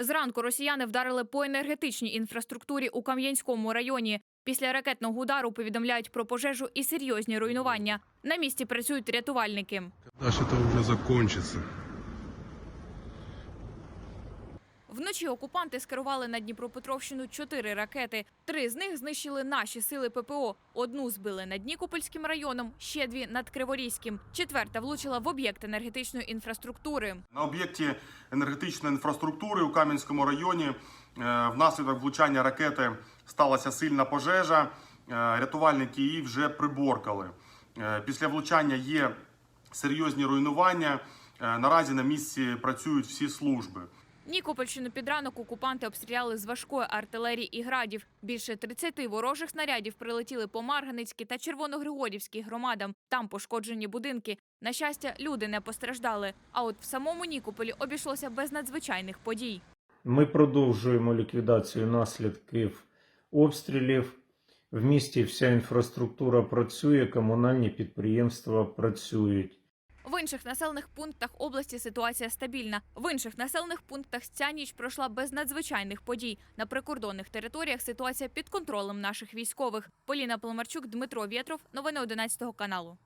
Зранку росіяни вдарили по енергетичній інфраструктурі у Кам'янському районі. Після ракетного удару повідомляють про пожежу і серйозні руйнування. На місці працюють рятувальники. Когда же это уже закончится? Вночі окупанти скерували на Дніпропетровщину чотири ракети. Три з них знищили наші сили ППО. Одну збили над Нікопольським районом, ще дві над Криворізьким. Четверта влучила в об'єкт енергетичної інфраструктури. На об'єкті енергетичної інфраструктури у Кам'янському районі е, внаслідок влучання ракети сталася сильна пожежа. Е, Рятувальники її вже приборкали. Е, Після влучання є серйозні руйнування. Наразі на місці працюють всі служби. Нікопольщину під ранок окупанти обстріляли з важкої артилерії і градів. Більше 30 ворожих снарядів прилетіли по Марганицькій та Червоногригорівській громадам. Там пошкоджені будинки. На щастя, люди не постраждали. А от в самому Нікополі обійшлося без надзвичайних подій. Ми продовжуємо ліквідацію наслідків обстрілів. В місті вся інфраструктура працює, комунальні підприємства працюють. Інших населених пунктах області ситуація стабільна. В інших населених пунктах ця ніч пройшла без надзвичайних подій. На прикордонних територіях ситуація під контролем наших військових. Поліна Поломарчук, Дмитро Вєтров. Новини 11 каналу.